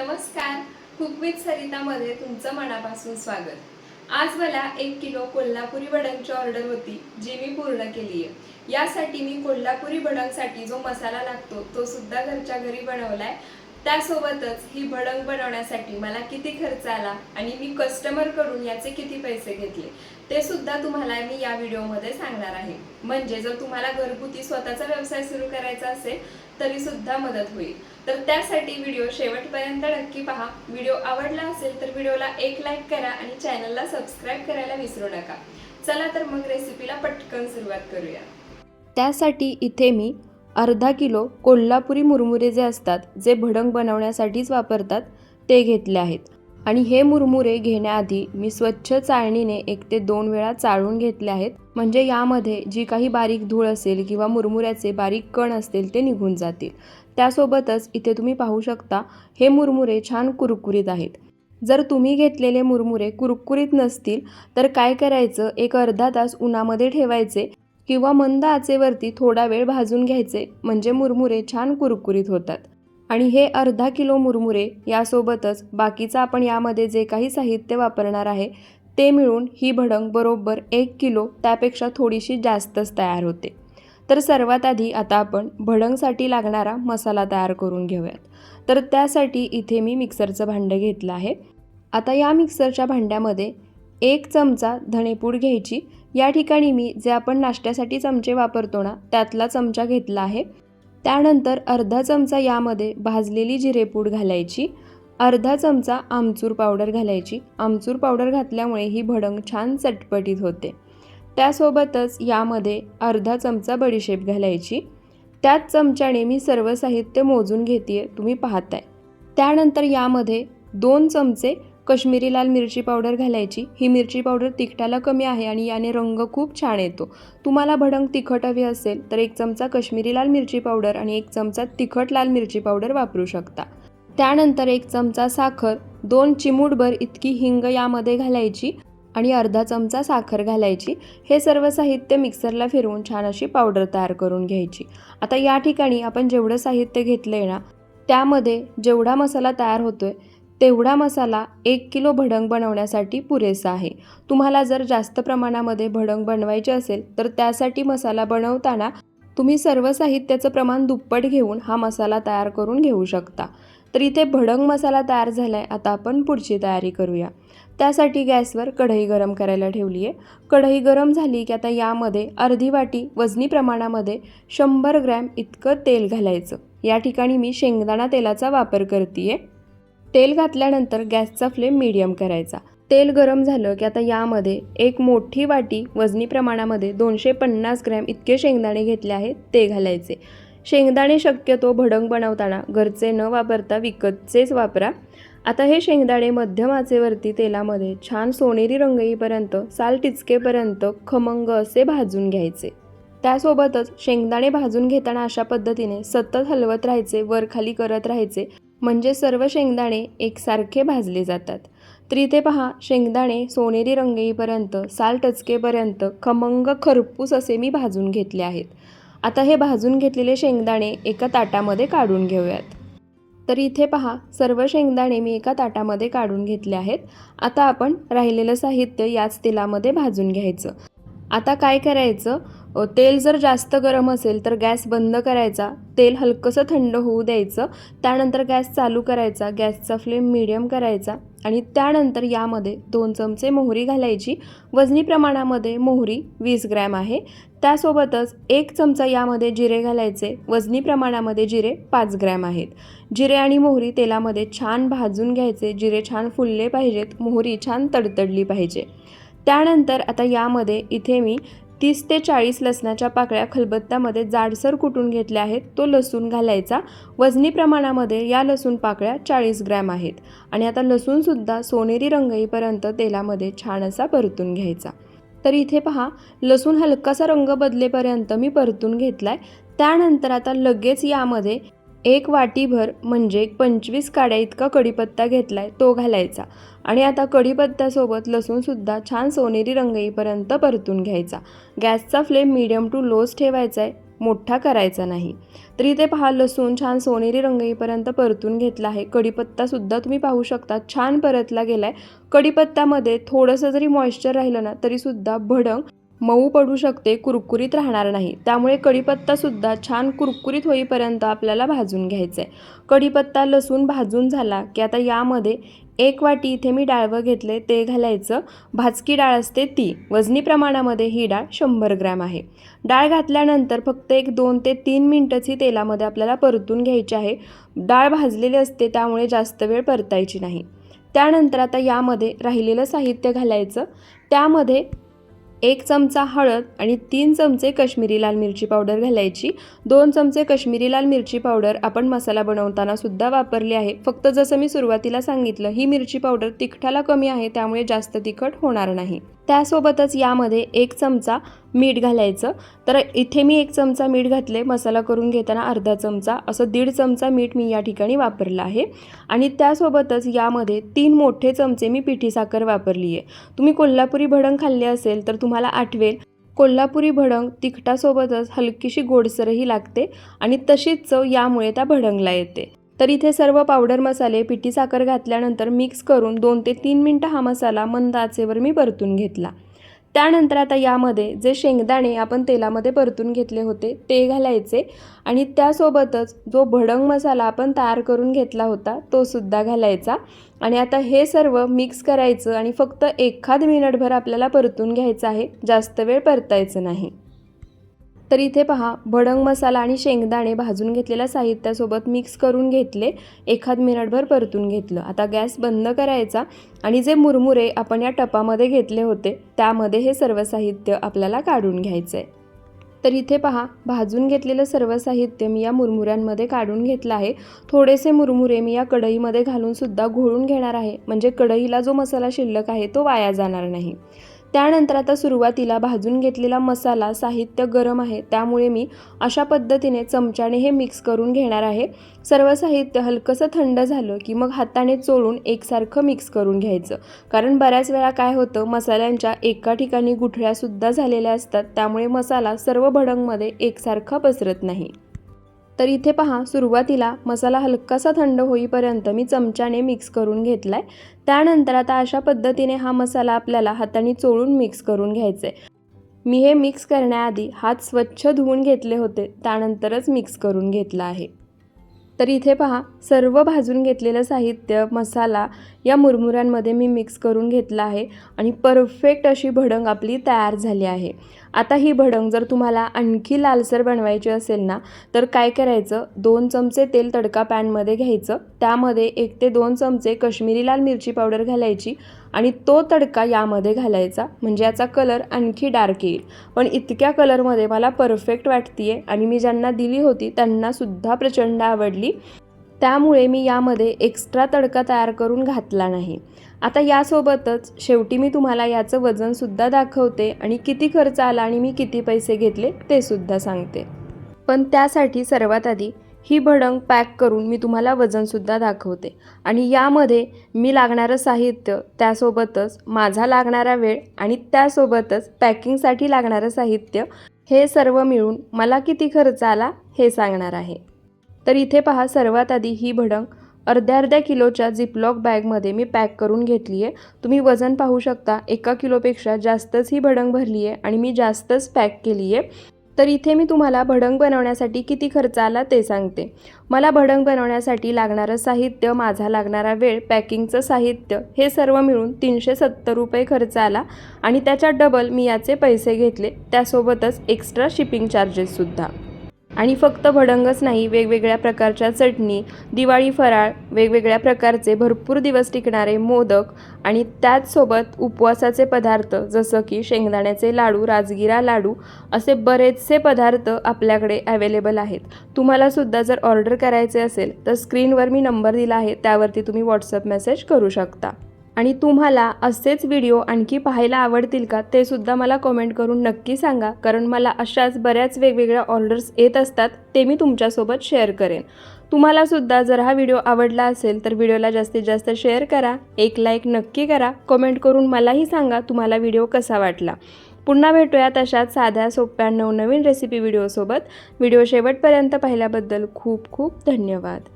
नमस्कार. Cook with सरितामध्ये तुमचं मनापासून स्वागत. आज मला एक किलो कोल्हापुरी भडंगची ऑर्डर होती जी मी पूर्ण केली आहे. यासाठी मी कोल्हापुरी भडंगसाठी जो मसाला लागतो तो सुद्धा घरच्या घरी बनवलाय. त्यासोबतच ही भडंग बनवण्यासाठी मला किती खर्च आला आणि मी कस्टमरकडून याचे किती पैसे घेतले ते सुद्धा तुम्हाला मी या व्हिडिओमध्ये सांगणार आहे. म्हणजे जर तुम्हाला घरगुती स्वतःचा व्यवसाय सुरू करायचा असेल तरी सुद्धा मदत होईल. तर त्यासाठी व्हिडिओ शेवटपर्यंत नक्की पहा. व्हिडिओ आवडला असेल तर व्हिडिओला एक लाईक करा आणि चॅनलला सबस्क्राईब करायला विसरू नका. चला तर मग रेसिपीला पटकन सुरुवात करूया. त्यासाठी इथे मी अर्धा किलो कोल्हापुरी मुरमुरे जे असतात जे भडंग बनवण्यासाठीच वापरतात ते घेतले आहेत. आणि हे मुरमुरे घेण्याआधी मी स्वच्छ चाळणीने एक ते दोन वेळा चाळून घेतले आहेत. म्हणजे यामध्ये जी काही बारीक धूळ असेल किंवा मुरमुऱ्याचे बारीक कण असतील ते निघून जातील. त्यासोबतच इथे तुम्ही पाहू शकता हे मुरमुरे छान कुरकुरीत आहेत. जर तुम्ही घेतलेले मुरमुरे कुरकुरीत नसतील तर काय करायचं? एक अर्धा तास उन्हामध्ये ठेवायचे किंवा मंद आचेवरती थोडा वेळ भाजून घ्यायचे. म्हणजे मुरमुरे छान कुरकुरीत होतात. आणि हे अर्धा किलो मुरमुरे यासोबतच बाकीचं आपण यामध्ये जे काही साहित्य वापरणार आहे ते मिळून ही भडंग बरोबर एक किलो त्यापेक्षा थोडीशी जास्तच तयार होते. तर सर्वात आधी आता आपण भडंगसाठी लागणारा मसाला तयार करून घेऊयात. तर त्यासाठी इथे मी मिक्सरचं भांडं घेतलं आहे. आता या मिक्सरच्या भांड्यामध्ये एक चमचा धणेपूड घ्यायची. या ठिकाणी मी जे आपण नाश्त्यासाठी चमचे वापरतो ना त्यातला चमचा घेतला आहे. त्यानंतर अर्धा चमचा यामध्ये भाजलेली जिरेपूड घालायची अर्धा चमचा आमचूर पावडर घालायची. आमचूर पावडर घातल्यामुळे ही भडंग छान चटपटीत होते. त्यासोबतच यामध्ये अर्धा चमचा बडीशेप घालायची. त्याच चमच्याने मी सर्व साहित्य मोजून घेते तुम्ही पाहताय. त्यानंतर यामध्ये दोन चमचे कश्मीरी लाल मिरची पावडर घालायची. ही मिरची पावडर तिखटाला कमी आहे आणि याने रंग खूप छान येतो. तुम्हाला भडंग तिखट हवी असेल तर एक चमचा कश्मीरी लाल मिरची पावडर आणि एक चमचा तिखट लाल मिरची पावडर वापरू शकता. त्यानंतर एक चमचा साखर दोन चिमूटभर इतकी हिंग यामध्ये घालायची आणि अर्धा चमचा साखर घालायची. हे सर्व साहित्य मिक्सरला फिरवून छान अशी पावडर तयार करून घ्यायची. आता या ठिकाणी आपण जेवढं साहित्य घेतलं आहे ना त्यामध्ये जेवढा मसाला तयार होतोय तेवढा मसाला एक किलो भडंग बनवण्यासाठी पुरेसा आहे. तुम्हाला जर जास्त प्रमाणामध्ये भडंग बनवायचे असेल तर त्यासाठी मसाला बनवताना तुम्ही सर्व साहित्याचं प्रमाण दुप्पट घेऊन हा मसाला तयार करून घेऊ शकता. तर इथे भडंग मसाला तयार झाला आहे आता आपण पुढची तयारी करूया. त्यासाठी गॅसवर कढई गरम करायला ठेवली आहे कढई गरम झाली की आता यामध्ये अर्धी वाटी वजनी प्रमाणामध्ये शंभर ग्रॅम इतकं तेल घालायचं. या ठिकाणी मी शेंगदाणा तेलाचा वापर करते तेल घातल्यानंतर गॅसचा फ्लेम मीडियम करायचा. तेल गरम झालं की आता यामध्ये एक मोठी वाटी वजनी प्रमाणामध्ये दोनशे पन्नास ग्रॅम इतके शेंगदाणे घेतले आहेत ते घालायचे. शेंगदाणे शक्यतो भडंग बनवताना घरचे न वापरता विकतचेच वापरा. आता हे शेंगदाणे मध्यम आचेवरती तेलामध्ये छान सोनेरी रंग येईपर्यंत साल टिचकेपर्यंत खमंग असे भाजून घ्यायचे. त्यासोबतच शेंगदाणे भाजून घेताना अशा पद्धतीने सतत हलवत राहायचे वर खाली करत राहायचे. म्हणजे सर्व शेंगदाणे एकसारखे भाजले जातात. तर इथे पहा शेंगदाणे सोनेरी रंग येईपर्यंत साल टचकेपर्यंत खमंग खरपूस असे मी भाजून घेतले आहेत. आता हे भाजून घेतलेले शेंगदाणे एका ताटामध्ये काढून घेऊयात. तर इथे पहा सर्व शेंगदाणे मी एका ताटामध्ये काढून घेतले आहेत. आता आपण राहिलेलं साहित्य याच तेलामध्ये भाजून घ्यायचं. आता काय करायचं? तेल जर जास्त गरम असेल तर गॅस बंद करायचा. तेल हलकंसं थंड होऊ द्यायचं. त्यानंतर गॅस चालू करायचा. गॅसचा फ्लेम मिडियम करायचा. आणि त्यानंतर यामध्ये दोन चमचे मोहरी घालायची. वजनी प्रमाणामध्ये मोहरी वीस ग्रॅम आहे. त्यासोबतच एक चमचा यामध्ये जिरे घालायचे. वजनी प्रमाणामध्ये जिरे पाच ग्रॅम आहेत. जिरे आणि मोहरी तेलामध्ये छान भाजून घ्यायचे. जिरे छान फुलले पाहिजेत. मोहरी छान तडतडली पाहिजे. त्यानंतर आता यामध्ये इथे मी तीस ते चाळीस लसणाच्या पाकळ्या खलबत्त्यामध्ये जाडसर कुटून घेतल्या आहेत. तो लसूण घालायचा. वजनी प्रमाणामध्ये या लसूण पाकळ्या चाळीस ग्रॅम आहेत. आणि आता लसूणसुद्धा सोनेरी रंग येईपर्यंत तेलामध्ये छान असा परतून घ्यायचा. तर इथे पहा लसूण हलकासा रंग बदलेपर्यंत मी परतून घेतला आहे त्यानंतर आता लगेच यामध्ये एक वाटीभर म्हणजे पंचवीस काड्या इतका कढीपत्ता घेतला आहे तो घालायचा. आणि आता कढीपत्त्यासोबत लसूणसुद्धा छान सोनेरी रंग येईपर्यंत परतून घ्यायचा. गॅसचा फ्लेम मिडियम टू लोच ठेवायचा आहे मोठा करायचा नाही. तर इथे पहा लसूण छान सोनेरी रंग येईपर्यंत परतून घेतला आहे. कढीपत्तासुद्धा तुम्ही पाहू शकता छान परतला गेला आहे कढीपत्त्यामध्ये थोडंसं जरी मॉइश्चर राहिलं ना तरीसुद्धा भडंग मऊ पडू शकते कुरकुरीत राहणार नाही. त्यामुळे कढीपत्तासुद्धा छान कुरकुरीत होईपर्यंत आपल्याला भाजून घ्यायचं आहे कढीपत्ता लसूण भाजून झाला की आता यामध्ये एक वाटी इथे मी डाळवं घेतले ते घालायचं. भाजकी डाळ असते ती वजनी प्रमाणामध्ये ही डाळ शंभर ग्रॅम आहे. डाळ घातल्यानंतर फक्त एक दोन ते तीन मिनटंच ही तेलामध्ये आपल्याला परतून घ्यायची आहे. डाळ भाजलेली असते त्यामुळे जास्त वेळ परतायची नाही. त्यानंतर आता यामध्ये राहिलेलं साहित्य घालायचं. त्यामध्ये एक चमचा हळद आणि तीन चमचे कश्मीरी लाल मिरची पावडर घालायची. दोन चमचे कश्मीरी लाल मिरची पावडर आपण मसाला बनवताना सुद्धा वापरली आहे. फक्त जसं मी सुरुवातीला सांगितलं ही मिरची पावडर तिखटाला कमी आहे त्यामुळे जास्त तिखट होणार नाही. त्यासोबतच यामध्ये एक चमचा मीठ घालायचं. तर इथे मी एक चमचा मीठ घातले मसाला करून घेताना अर्धा चमचा असं दीड चमचा मीठ मी या ठिकाणी वापरलं आहे. आणि त्यासोबतच यामध्ये तीन मोठे चमचे मी पिठी साखर वापरली आहे तुम्ही कोल्हापुरी भडंग खाल्ले असेल तर तुम्हाला आठवेल कोल्हापुरी भडंग तिखटासोबतच हलकीशी गोडसरही लागते आणि तशीच चव यामुळे त्या भडंगला येते. तर इथे सर्व पावडर मसाले पिठी साखर घातल्यानंतर मिक्स करून दोन ते तीन मिनटं हा मसाला मंद आचेवर मी परतून घेतला. त्यानंतर आता यामध्ये जे शेंगदाणे आपण तेलामध्ये परतून घेतले होते ते घालायचे आणि त्यासोबतच जो भडंग मसाला आपण तयार करून घेतला होता तो सुद्धा घालायचा. आणि आता हे सर्व मिक्स करायचं आणि फक्त एखाद मिनिटभर आपल्याला परतून घ्यायचं आहे जास्त वेळ परतायचं नाही. तर इथे पहा भडंग मसाला आणि शेंगदाणे भाजून घेतलेल्या साहित्यासोबत मिक्स करून घेतले एखाद मिनिटभर परतून घेतलं. आता गॅस बंद करायचा आणि जे मुरमुरे आपण या टपामध्ये घेतले होते त्यामध्ये हे सर्व साहित्य आपल्याला काढून घ्यायचं आहे तर इथे पहा भाजून घेतलेलं सर्व साहित्य मी या मुरमुऱ्यांमध्ये काढून घेतलं आहे. थोडेसे मुरमुरे मी या कढईमध्ये घालून सुद्धा घोळून घेणार आहे. म्हणजे कढईला जो मसाला शिल्लक आहे तो वाया जाणार नाही. त्यानंतर आता सुरुवातीला भाजून घेतलेला मसाला साहित्य गरम आहे. त्यामुळे मी अशा पद्धतीने चमच्याने हे मिक्स करून घेणार आहे. सर्व साहित्य हलकंसं थंड झालं की मग हाताने चोळून एकसारखं मिक्स करून घ्यायचं. कारण बऱ्याच वेळा काय होतं मसाल्यांच्या एका ठिकाणी गुठळ्यासुद्धा झालेल्या असतात. त्यामुळे मसाला सर्व भडंगमध्ये एकसारखा पसरत नाही. तर इथे पहा सुरुवातीला मसाला हलकासा थंड होईपर्यंत मी चमच्याने मिक्स करून घेतला आहे त्यानंतर आता अशा पद्धतीने हा मसाला आपल्याला हाताने चोळून मिक्स करून घ्यायचा आहे मी हे मिक्स करण्याआधी हात स्वच्छ धुवून घेतले होते त्यानंतरच मिक्स करून घेतला आहे. तर इथे पहा सर्व भाजून घेतलेलं साहित्य मसाला या मुरमुऱ्यांमध्ये मी मिक्स करून घेतला आहे आणि परफेक्ट अशी भडंग आपली तयार झाली आहे. आता ही भडंग जर तुम्हाला आणखी लालसर बनवायची असेल ना तर काय करायचं? दोन चमचे तेल तडका पॅनमध्ये घ्यायचं. त्यामध्ये एक ते दोन चमचे कश्मीरी लाल मिरची पावडर घालायची. आणि तो तडका यामध्ये घालायचा. म्हणजे याचा कलर आणखी डार्क येईल. पण इतक्या कलरमध्ये मला परफेक्ट वाटते आणि मी ज्यांना दिली होती त्यांनासुद्धा प्रचंड आवडली. त्यामुळे मी यामध्ये एक्स्ट्रा तडका तयार करून घातला नाही. आता यासोबतच शेवटी मी तुम्हाला याचं वजनसुद्धा दाखवते आणि किती खर्च आला आणि मी किती पैसे घेतले ते सुद्धा सांगते. पण त्यासाठी सर्वात आधी ही भडंग पॅक करून मी तुम्हाला वजनसुद्धा दाखवते. आणि यामध्ये मी लागणारं साहित्य त्यासोबतच माझा लागणारा वेळ आणि त्यासोबतच पॅकिंगसाठी लागणारं साहित्य हे सर्व मिळून मला किती खर्च आला हे सांगणार आहे. तर इथे पहा सर्वात आधी ही भडंग अर्ध्या अर्ध्या किलोच्या झिपलॉक बॅगमध्ये मी पॅक करून घेतली आहे तुम्ही वजन पाहू शकता एका किलोपेक्षा जास्तच ही भडंग भरली आहे आणि मी जास्तच पॅक केली आहे तर इथे मी तुम्हाला भडंग बनवण्यासाठी किती खर्च आला ते सांगते. मला भडंग बनवण्यासाठी लागणारं साहित्य माझा लागणारा वेळ पॅकिंगचं साहित्य हे सर्व मिळून तीनशे सत्तर रुपये खर्च आला आणि त्याच्या डबल मी याचे पैसे घेतले. त्यासोबतच एक्स्ट्रा शिपिंग चार्जेससुद्धा आणि फक्त भडंगच नाही वेगवेगळ्या प्रकारच्या चटणी दिवाळी फराळ वेगवेगळ्या प्रकारचे भरपूर दिवस टिकणारे मोदक आणि त्याचसोबत उपवासाचे पदार्थ जसं की शेंगदाण्याचे लाडू राजगिरा लाडू असे बरेचसे पदार्थ आपल्याकडे अवेलेबल आहेत. तुम्हालासुद्धा जर ऑर्डर करायचे असेल तर स्क्रीनवर मी नंबर दिला आहे त्यावरती तुम्ही व्हॉट्सअप मेसेज करू शकता. आणि तुम्हाला असेच व्हिडिओ आणखी पाहायला आवडतील का ते सुद्धा मला कमेंट करून नक्की सांगा. कारण मला अशाच बऱ्याच वेगवेगळ्या ऑर्डर्स येत असतात ते मी तुमच्यासोबत शेअर करेन. तुम्हाला सुद्धा जर हा व्हिडिओ आवडला असेल तर व्हिडिओला जास्तीत जास्त शेअर करा. एक लाईक नक्की करा. कमेंट करून मलाही सांगा तुम्हाला व्हिडिओ कसा वाटला. पुन्हा भेटूया तशाच साध्या सोप्या नवनवीन रेसिपी व्हिडिओसोबत व्हिडिओ शेवटपर्यंत पाहिल्याबद्दल खूप खूप धन्यवाद.